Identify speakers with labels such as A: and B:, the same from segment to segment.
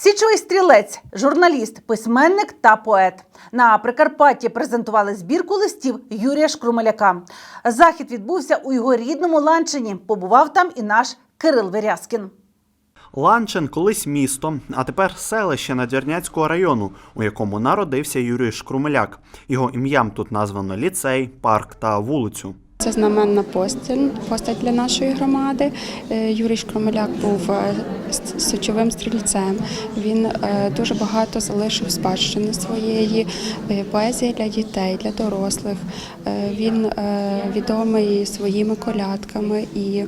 A: Січовий стрілець, журналіст, письменник та поет. На Прикарпатті презентували збірку листів Юрія Шкрумеляка. Захід відбувся у його рідному Ланчині. Побував там і наш Кирил Вирязкін.
B: Ланчин колись місто, а тепер селище Надвірняцького району, у якому народився Юрій Шкрумеляк. Його ім'ям тут названо ліцей, парк та вулицю.
C: Це знаменна постіль, постать для нашої громади. Е, Юрій Шкромеляк був е, стрільцем. Він е, дуже багато залишив спадщини своєї, поезії для дітей, для дорослих. Він відомий своїми колядками, і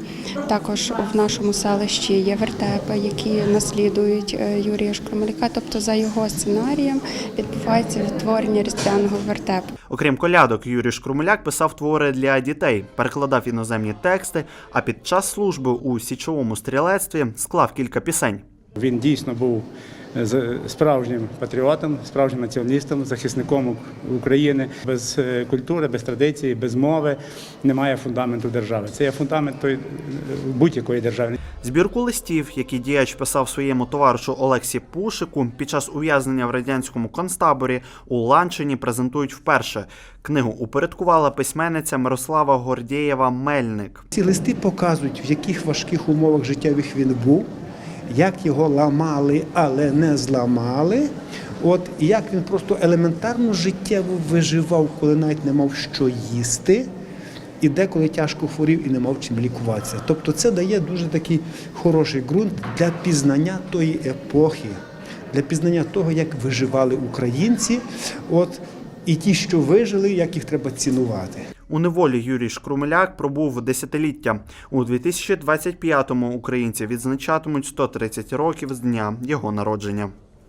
C: також в нашому селищі є вертепи, які наслідують Юрія Шкромеляка. Тобто, за його сценарієм відбувається відтворення різдвяного вертепу.
B: Окрім колядок, Юрій Шкрумеляк писав твори для дітей, перекладав іноземні тексти, а під час служби у січовому стрілецтві склав кілька пісень.
D: Він дійсно був з- справжнім патріотом, справжнім націоналістом, захисником України. Без е, культури, без традиції, без мови немає фундаменту держави. Це є фундамент е, будь-якої держави.
B: Збірку листів, які діяч писав своєму товаришу Олексі Пушику під час ув'язнення в радянському концтаборі у Ланчині презентують вперше. Книгу упорядкувала письменниця Мирослава Гордєєва Мельник.
E: Ці листи показують, в яких важких умовах життєвих він був, як його ламали, але не зламали. От як він просто елементарно життєво виживав, коли навіть не мав що їсти, і деколи тяжко хворів і не мав чим лікуватися. Тобто це дає дуже такий хороший ґрунт для пізнання тої епохи, для пізнання того, як виживали українці. От і ті, що вижили, як їх треба цінувати.
B: У неволі Юрій Шкрумеляк пробув десятиліття. У 2025-му українці відзначатимуть 130 років з дня його народження.